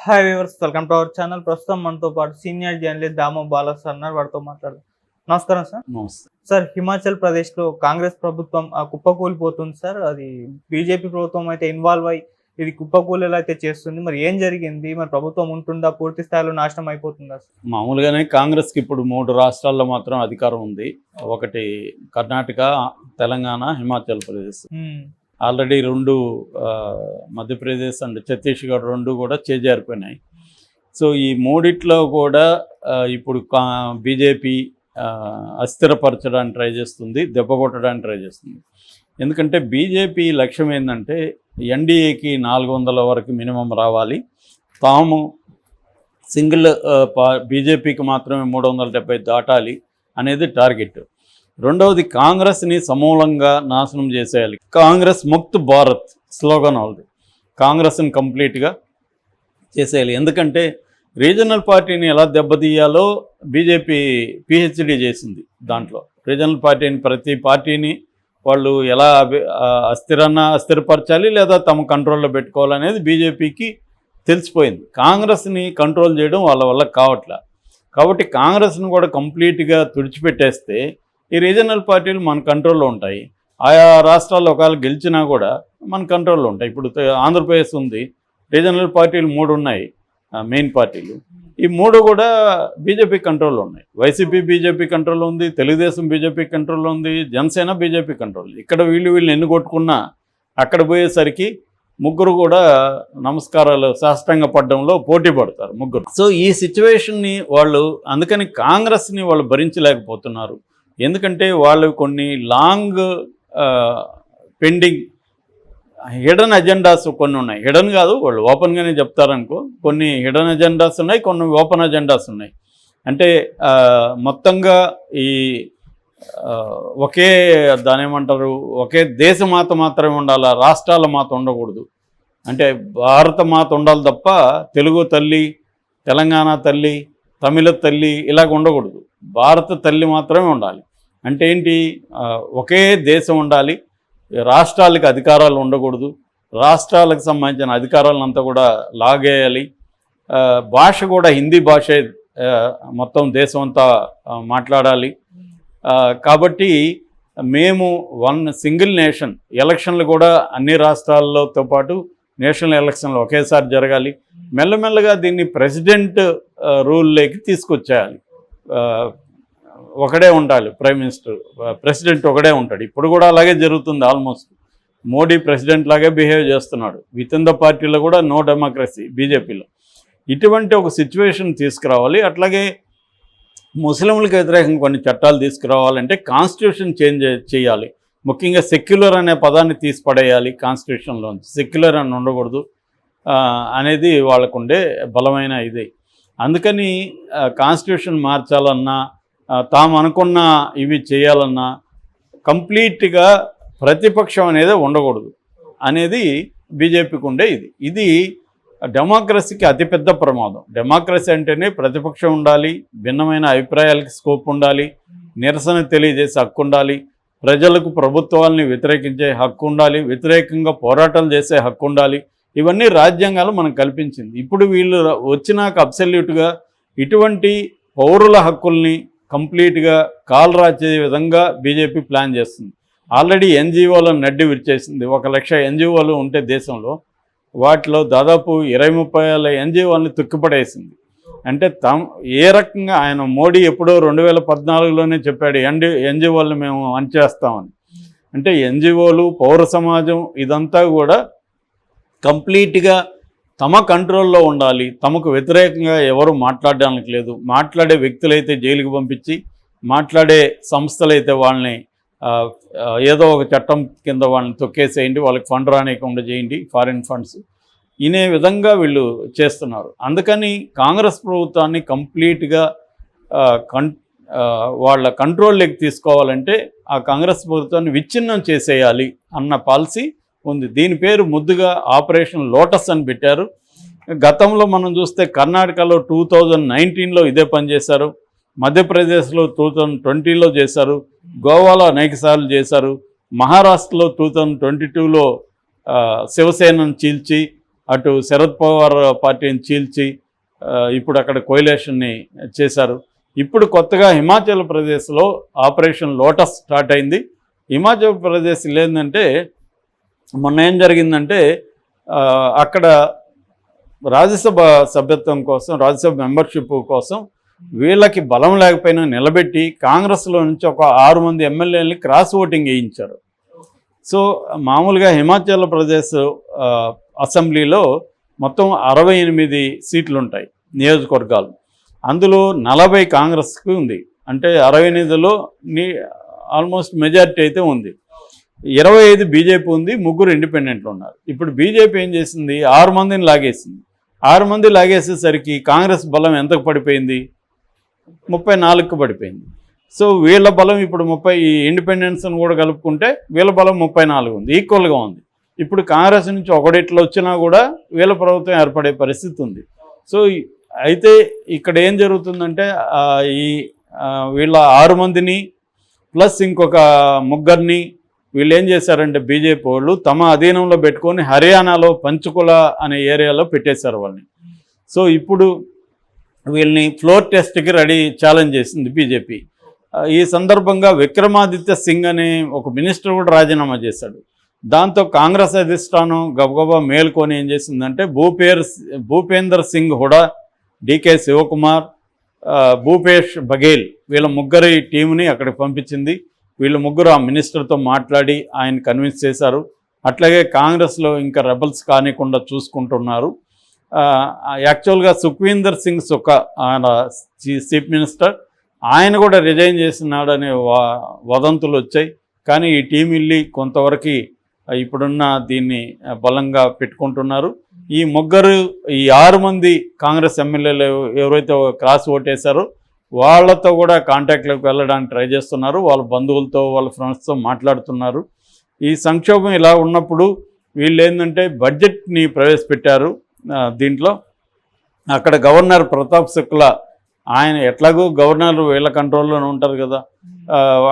Hi viewers welcome to our channel ప్రస్తుతం మనతో పాటు సీనియర్ జర్నలిస్ట్ దామో బాలస్ అన్నారు వారితో మాట్లాడదాం. నమస్కారం సార్ నమస్తే. సార్ హిమాచల్ ప్రదేశ్లో కాంగ్రెస్ ప్రభుత్వం ఆ, కుప్పకూలిపోతుంది సార్ అది బీజేపీ ప్రభుత్వం అయితే ఇన్వాల్వ్ అయ్యి ఇది కుప్పకూలేలా అయితే చేస్తుంది. మరి ఏం జరిగింది? మరి ప్రభుత్వం ఉంటుందా? పూర్తి స్థాయిలో నాశనం అయిపోతుందా సార్ మామూలుగానే కాంగ్రెస్కి ఇప్పుడు మూడు రాష్ట్రాల్లో మాత్రం అధికారం ఉంది. ఒకటి కర్ణాటక తెలంగాణ హిమాచల్ ప్రదేశ్ ఆల్రెడీ రెండు మధ్యప్రదేశ్ అండ్ ఛత్తీస్గఢ్ రెండు కూడా చేజారిపోయినాయి. సో ఈ మూడిట్లో కూడా ఇప్పుడు కా బీజేపీ అస్థిరపరచడానికి ట్రై చేస్తుంది దెబ్బ కొట్టడానికి ట్రై చేస్తుంది. ఎందుకంటే బీజేపీ లక్ష్యం ఏంటంటే ఎన్డీఏకి నాలుగు వందల వరకు మినిమం రావాలి. తాము సింగిల్ బీజేపీకి మాత్రమే మూడు వందల డెబ్బై దాటాలి అనేది టార్గెట్. రెండవది కాంగ్రెస్ని సమూలంగా నాశనం చేసేయాలి. కాంగ్రెస్ ముక్త్ భారత్ స్లోగన్ వాళ్ళది కాంగ్రెస్ని కంప్లీట్గా చేసేయాలి. ఎందుకంటే రీజనల్ పార్టీని ఎలా దెబ్బతీయాలో బీజేపీ పిహెచ్డి చేసింది దాంట్లో. రీజనల్ పార్టీని ప్రతి పార్టీని వాళ్ళు ఎలా అభి- అస్థిరపరచాలి లేదా తమ కంట్రోల్లో పెట్టుకోవాలనేది బీజేపీకి తెలిసిపోయింది. కాంగ్రెస్ని కంట్రోల్ చేయడం వాళ్ళ వల్ల కావట్లే. కాబట్టి కాంగ్రెస్ను కూడా కంప్లీట్గా తుడిచిపెట్టేస్తే ఈ రీజనల్ పార్టీలు మన కంట్రోల్లో ఉంటాయి. ఆయా రాష్ట్రాల్లో ఒకవేళ గెలిచినా కూడా మన కంట్రోల్లో ఉంటాయి. ఇప్పుడు ఆంధ్రప్రదేశ్ ఉంది. రీజనల్ పార్టీలు మూడు ఉన్నాయి. మెయిన్ పార్టీలు. ఈ మూడు కూడా బీజేపీ కంట్రోల్లో ఉన్నాయి. వైసీపీ బీజేపీ కంట్రోల్లో ఉంది. తెలుగుదేశం బీజేపీ కంట్రోల్లో ఉంది. జనసేన బీజేపీ కంట్రోల్ ఇక్కడ వీళ్ళు వీళ్ళు ఎన్ని కొట్టుకున్నా అక్కడ పోయేసరికి ముగ్గురు కూడా నమస్కారాలు సాష్టంగా పడడంలో పోటీ పడతారు ముగ్గురు. సో ఈ సిచ్యువేషన్ని వాళ్ళు అందుకని కాంగ్రెస్ని వాళ్ళు భరించలేకపోతున్నారు. ఎందుకంటే వాళ్ళు కొన్ని లాంగ్ పెండింగ్ హిడన్ అజెండాస్ కొన్ని ఉన్నాయి. హిడన్ కాదు వాళ్ళు ఓపెన్గానే చెప్తారనుకో కొన్ని హిడన్ అజెండాస్ ఉన్నాయి కొన్ని ఓపెన్ అజెండాస్ ఉన్నాయి. అంటే మొత్తంగా ఈ ఒకే దాని ఏమంటారు ఒకే దేశమాత మాత్రమే ఉండాలి రాష్ట్రాల మాత ఉండకూడదు. అంటే భారత మాత ఉండాలి తప్ప తెలుగు తల్లి తెలంగాణ తల్లి తమిళ తల్లి ఇలాగ ఉండకూడదు. భారత తల్లి మాత్రమే ఉండాలి. అంటే ఏంటి? ఒకే దేశం ఉండాలి. రాష్ట్రాలకు అధికారాలు ఉండకూడదు. రాష్ట్రాలకు సంబంధించిన అధికారాలంతా కూడా లాగేయాలి. భాష కూడా హిందీ భాష మొత్తం దేశం అంతా మాట్లాడాలి. కాబట్టి మేము వన్ సింగిల్ నేషన్ ఎలక్షన్లు కూడా అన్ని రాష్ట్రాలతో పాటు నేషనల్ ఎలక్షన్లు ఒకేసారి జరగాలి. మెల్లమెల్లగా దీన్ని ప్రెసిడెంట్ రూల్లోకి తీసుకొచ్చేయాలి. ఒకడే ఉండాలి ప్రైమ్ మినిస్టర్ ప్రెసిడెంట్ ఒకడే ఉంటాడు. ఇప్పుడు కూడా అలాగే జరుగుతుంది ఆల్మోస్ట్ మోడీ ప్రెసిడెంట్ లాగే బిహేవ్ చేస్తున్నాడు. విత్ ఇన్ ద పార్టీలో కూడా నో డెమోక్రసీ బీజేపీలో ఇటువంటి ఒక సిచ్యువేషన్ తీసుకురావాలి. అట్లాగే ముస్లింలకు వ్యతిరేకంగా కొన్ని చట్టాలు తీసుకురావాలంటే కాన్స్టిట్యూషన్ చేంజ్ చేయాలి. ముఖ్యంగా సెక్యులర్ అనే పదాన్ని తీసి పడేయాలి కాన్స్టిట్యూషన్లో సెక్యులర్ అని ఉండకూడదు అనేది వాళ్ళకుండే బలమైన ఇది. అందుకని కాన్స్టిట్యూషన్ మార్చాలన్నా తాము అనుకున్న ఇవి చేయాలన్నా కంప్లీట్గా ప్రతిపక్షం అనేది ఉండకూడదు అనేది బీజేపీకి ఉండే ఇది. ఇది డెమోక్రసీకి అతిపెద్ద ప్రమాదం. డెమోక్రసీ అంటేనే ప్రతిపక్షం ఉండాలి భిన్నమైన అభిప్రాయాలకి స్కోప్ ఉండాలి నిరసన తెలియజేసే హక్కు ఉండాలి ప్రజలకు ప్రభుత్వాలని వ్యతిరేకించే హక్కు ఉండాలి వ్యతిరేకంగా పోరాటాలు చేసే హక్కు ఉండాలి. ఇవన్నీ రాజ్యాంగాలు మనకు కల్పించింది. ఇప్పుడు వీళ్ళు వచ్చినాక అబ్సల్యూట్గా ఇటువంటి పౌరుల హక్కుల్ని కంప్లీట్గా కాలరాచే విధంగా బీజేపీ ప్లాన్ చేస్తుంది. ఆల్రెడీ ఎన్జిఓలను నడ్డి విరిచేసింది. ఒక లక్ష ఎన్జిఓలు ఉంటే దేశంలో వాటిలో దాదాపు ఇరవై ముప్పై వేల ఎన్జిఓల్ని తుక్కిపడేసింది. అంటే తమ ఏ రకంగా ఆయన మోడీ ఎప్పుడో రెండు వేల పద్నాలుగులోనే చెప్పాడు ఎన్డి ఎన్జిఓలను మేము అంచేస్తామని అంటే ఎన్జిఓలు పౌర సమాజం ఇదంతా కూడా కంప్లీట్గా తమ కంట్రోల్లో ఉండాలి. తమకు వ్యతిరేకంగా ఎవరు మాట్లాడడానికి లేదు. మాట్లాడే వ్యక్తులైతే జైలుకి పంపించి మాట్లాడే సంస్థలైతే వాళ్ళని ఏదో ఒక చట్టం కింద వాళ్ళని తొక్కేసేయండి వాళ్ళకి ఫండ్ రానియకుండా చేయండి ఫారిన్ ఫండ్స్. ఇనే విధంగా వీళ్ళు చేస్తున్నారు. అందుకని కాంగ్రెస్ ప్రభుత్వాన్ని కంప్లీట్గా కం వాళ్ళ కంట్రోల్లోకి తీసుకోవాలంటే ఆ కాంగ్రెస్ ప్రభుత్వాన్ని విచ్ఛిన్నం చేసేయాలి అన్న పాలసీ ఉంది. దీని పేరు ముద్దుగా ఆపరేషన్ లోటస్ అని పెట్టారు. గతంలో మనం చూస్తే కర్ణాటకలో టూ థౌజండ్ నైన్టీన్లో ఇదే పని చేశారు. మధ్యప్రదేశ్లో టూ థౌజండ్ ట్వంటీలో చేశారు. గోవాలో అనేక సార్లు చేశారు. మహారాష్ట్రలో టూ థౌజండ్ ట్వంటీ టూలో శివసేనను చీల్చి అటు శరద్ పవార్ పార్టీని చీల్చి ఇప్పుడు అక్కడ కోయిలేషన్ని చేశారు. ఇప్పుడు కొత్తగా హిమాచల్ ప్రదేశ్లో ఆపరేషన్ లోటస్ స్టార్ట్ అయింది. హిమాచల్ ప్రదేశ్ ఏంటంటే మొన్న ఏం జరిగిందంటే అక్కడ రాజ్యసభ సభ్యత్వం కోసం రాజ్యసభ మెంబర్షిప్ కోసం వీళ్ళకి బలం లేకపోయినా నిలబెట్టి కాంగ్రెస్లో నుంచి ఒక ఆరు మంది ఎమ్మెల్యేలని క్రాస్ ఓటింగ్ వేయించారు. సో మామూలుగా హిమాచల్ ప్రదేశ్ అసెంబ్లీలో మొత్తం అరవై ఎనిమిది సీట్లు ఉంటాయి నియోజకవర్గాలు. అందులో నలభై కాంగ్రెస్కి ఉంది. అంటే అరవై ఎనిమిదిలో నీ ఆల్మోస్ట్ మెజారిటీ అయితే ఉంది. ఇరవై ఐదు బీజేపీ ఉంది ముగ్గురు ఇండిపెండెంట్లు ఉన్నారు. ఇప్పుడు బీజేపీ ఏం చేసింది? ఆరు మందిని లాగేసింది. ఆరు మంది లాగేసేసరికి కాంగ్రెస్ బలం ఎంతకు పడిపోయింది? ముప్పై నాలుగుకు పడిపోయింది. సో వీళ్ళ బలం ఇప్పుడు ముప్పై ఈ ఇండిపెండెన్స్ని కూడా కలుపుకుంటే వీళ్ళ బలం ముప్పై నాలుగు ఉంది ఈక్వల్గా ఉంది. ఇప్పుడు కాంగ్రెస్ నుంచి ఒకటిట్లో వచ్చినా కూడా వీళ్ళ ప్రభుత్వం ఏర్పడే పరిస్థితి ఉంది. సో అయితే ఇక్కడ ఏం జరుగుతుందంటే ఈ వీళ్ళ ఆరు మందిని ప్లస్ ఇంకొక ముగ్గురిని వీళ్ళు ఏం చేశారంటే బీజేపీ వాళ్ళు తమ అధీనంలో పెట్టుకొని హర్యానాలో పంచకుల అనే ఏరియాలో పెట్టేశారు వాళ్ళని. సో ఇప్పుడు వీళ్ళని ఫ్లోర్ టెస్ట్కి రెడీ ఛాలెంజ్ చేసింది బీజేపీ. ఈ సందర్భంగా విక్రమాదిత్య సింగ్ అనే ఒక మినిస్టర్ కూడా రాజీనామా చేశాడు. దాంతో కాంగ్రెస్ అధిష్టానం గబగబా మేల్కొని ఏం చేసిందంటే భూపేర్ భూపేందర్ సింగ్ హుడా డికే శివకుమార్ భూపేష్ బఘేల్ వీళ్ళ ముగ్గురి టీంని అక్కడికి పంపించింది. వీళ్ళు ముగ్గురు ఆ మినిస్టర్తో మాట్లాడి ఆయన కన్విన్స్ చేశారు. అట్లాగే కాంగ్రెస్లో ఇంకా రెబల్స్ కానికుండా చూసుకుంటున్నారు. యాక్చువల్గా సుఖ్వీందర్ సింగ్ సుఖ ఆయన చీఫ్ మినిస్టర్ ఆయన కూడా రిజైన్ చేసినాడనే వదంతులు వచ్చాయి. కానీ ఈ టీం ఇల్లి కొంతవరకు ఇప్పుడున్న దీన్ని బలంగా పెట్టుకుంటున్నారు. ఈ ముగ్గురు ఈ ఆరు మంది కాంగ్రెస్ ఎమ్మెల్యేలు ఎవరైతే క్రాస్ ఓటేశారో వాళ్ళతో కూడా కాంటాక్ట్లోకి వెళ్ళడానికి ట్రై చేస్తున్నారు. వాళ్ళ బంధువులతో వాళ్ళ ఫ్రెండ్స్తో మాట్లాడుతున్నారు. ఈ సంక్షోభం ఇలా ఉన్నప్పుడు వీళ్ళు ఏంటంటే బడ్జెట్ని ప్రవేశపెట్టారు. దీంట్లో అక్కడ గవర్నర్ ప్రతాప్ శుక్లా ఆయన ఎట్లాగో గవర్నర్ వీళ్ళ కంట్రోల్లోనే ఉంటారు కదా.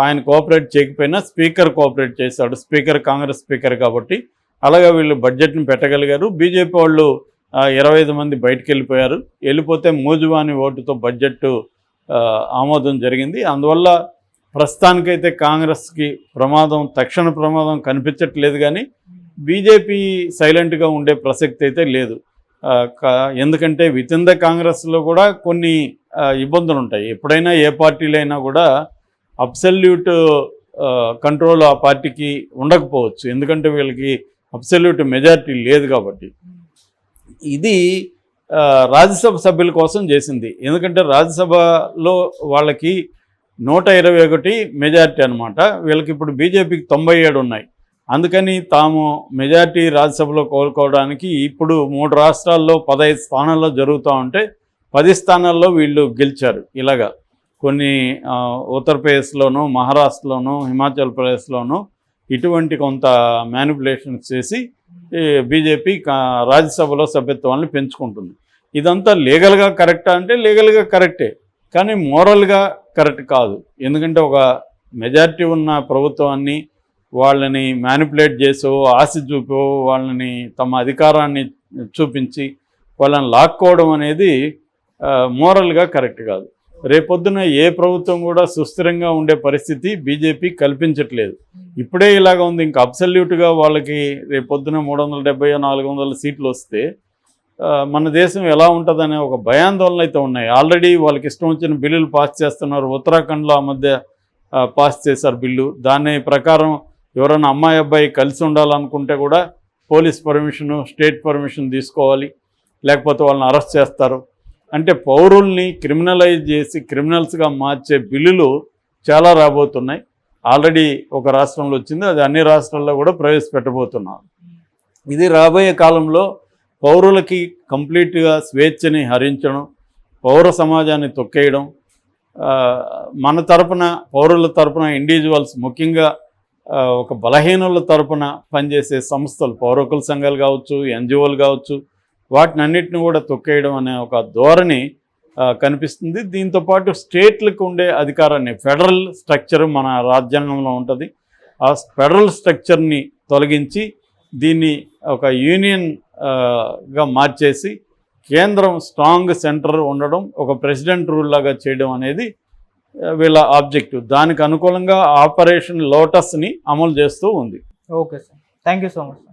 ఆయన కోఆపరేట్ చేయకపోయినా స్పీకర్ కోఆపరేట్ చేశాడు. స్పీకర్ కాంగ్రెస్ స్పీకర్ కాబట్టి అలాగే వీళ్ళు బడ్జెట్ని పెట్టగలిగారు. బీజేపీ వాళ్ళు ఇరవై ఐదు మంది బయటకు వెళ్ళిపోయారు. వెళ్ళిపోతే మూజువాని ఓటుతో బడ్జెట్ ఆమోదం జరిగింది. అందువల్ల ప్రస్తుతానికైతే కాంగ్రెస్కి ప్రమాదం తక్షణ ప్రమాదం కనిపించట్లేదు కానీ బీజేపీ సైలెంట్గా ఉండే ప్రసక్తి అయితే లేదు. కా- ఎందుకంటే విత్ ఇన్ ద కాంగ్రెస్లో కూడా కొన్ని ఇబ్బందులు ఉంటాయి. ఎప్పుడైనా ఏ పార్టీలైనా కూడా అబ్సల్యూట్ కంట్రోల్ ఆ పార్టీకి ఉండకపోవచ్చు. ఎందుకంటే వీళ్ళకి అబ్సల్యూట్ మెజారిటీ లేదు కాబట్టి. ఇది రాజ్యసభ సభ్యుల కోసం చేసింది. ఎందుకంటే రాజ్యసభలో వాళ్ళకి నూట ఇరవై ఒకటి మెజారిటీ అనమాట వీళ్ళకి ఇప్పుడు బీజేపీకి తొంభై ఏడు ఉన్నాయి. అందుకని తాము మెజారిటీ రాజ్యసభలో కోలుకోవడానికి ఇప్పుడు మూడు రాష్ట్రాల్లో పదహైదు స్థానాల్లో జరుగుతూ ఉంటే పది స్థానాల్లో వీళ్ళు గెలిచారు. ఇలాగా కొన్ని ఉత్తరప్రదేశ్లోనూ ఉత్తరప్రదేశ్లోను మహారాష్ట్రలోను హిమాచల్ ప్రదేశ్లోను ఇటువంటి కొంత మ్యానిపులేషన్స్ చేసి బీజేపీ కా- రాజ్యసభలో సభ్యత్వాన్ని పెంచుకుంటుంది. ఇదంతా లీగల్గా కరెక్టా అంటే లీగల్గా కరెక్టే. కానీ మోరల్గా కరెక్ట్ కాదు. ఎందుకంటే ఒక మెజారిటీ ఉన్న ప్రభుత్వాన్ని వాళ్ళని మ్యానిపులేట్ చేసో ఆశ చూపో వాళ్ళని తమ అధికారాన్ని చూపించి వాళ్ళని లాక్కోవడం అనేది మోరల్గా కరెక్ట్ కాదు. రేపొద్దున ఏ ప్రభుత్వం కూడా సుస్థిరంగా ఉండే పరిస్థితి బీజేపీ కల్పించట్లేదు. ఇప్పుడే ఇలాగ ఉంది. ఇంకా అబ్సల్యూట్గా వాళ్ళకి రేపొద్దున మూడు వందల డెబ్బై నాలుగు వందల సీట్లు వస్తే మన దేశం ఎలా ఉంటుందనే ఒక భయాందోళన అయితే ఉన్నాయి. ఆల్రెడీ వాళ్ళకి ఇష్టం వచ్చిన బిల్లులు పాస్ చేస్తున్నారు. ఉత్తరాఖండ్లో ఆ మధ్య పాస్ చేశారు బిల్లు. దాని ప్రకారం ఎవరైనా అమ్మాయి అబ్బాయి కలిసి ఉండాలనుకుంటే కూడా పోలీస్ పర్మిషను స్టేట్ పర్మిషన్ తీసుకోవాలి. లేకపోతే వాళ్ళని అరెస్ట్ చేస్తారు. అంటే పౌరుల్ని క్రిమినలైజ్ చేసి క్రిమినల్స్గా మార్చే బిల్లులు చాలా రాబోతున్నాయి. ఆల్రెడీ ఒక రాష్ట్రంలో వచ్చింది అది అన్ని రాష్ట్రాల్లో కూడా ప్రవేశపెట్టబోతున్నారు. ఇది రాబోయే కాలంలో పౌరులకి కంప్లీట్గా స్వేచ్ఛని హరించడం పౌర సమాజాన్ని తొక్కేయడం మన తరపున పౌరుల తరపున ఇండివిజువల్స్ ముఖ్యంగా ఒక బలహీనుల తరపున పనిచేసే సంస్థలు పౌరకుల సంఘాలు కావచ్చు ఎన్జిఓలు కావచ్చు వాటిని అన్నిటిని కూడా తొక్కేయడం అనే ఒక ధోరణి కనిపిస్తుంది. దీంతో పాటు స్టేట్లకు ఉండే అధికారాన్ని ఫెడరల్ స్ట్రక్చర్ మన రాజ్యాంగంలో ఉంటుంది. ఆ ఫెడరల్ స్ట్రక్చర్ని తొలగించి దీన్ని ఒక యూనియన్గా మార్చేసి కేంద్రం స్ట్రాంగ్ సెంటర్ ఉండడం ఒక ప్రెసిడెంట్ రూల్ లాగా చేయడం అనేది వీళ్ళ ఆబ్జెక్టివ్ దానికి అనుకూలంగా ఆపరేషన్ లోటస్ని అమలు చేస్తూ ఉంది. Okay sir. Thank you so much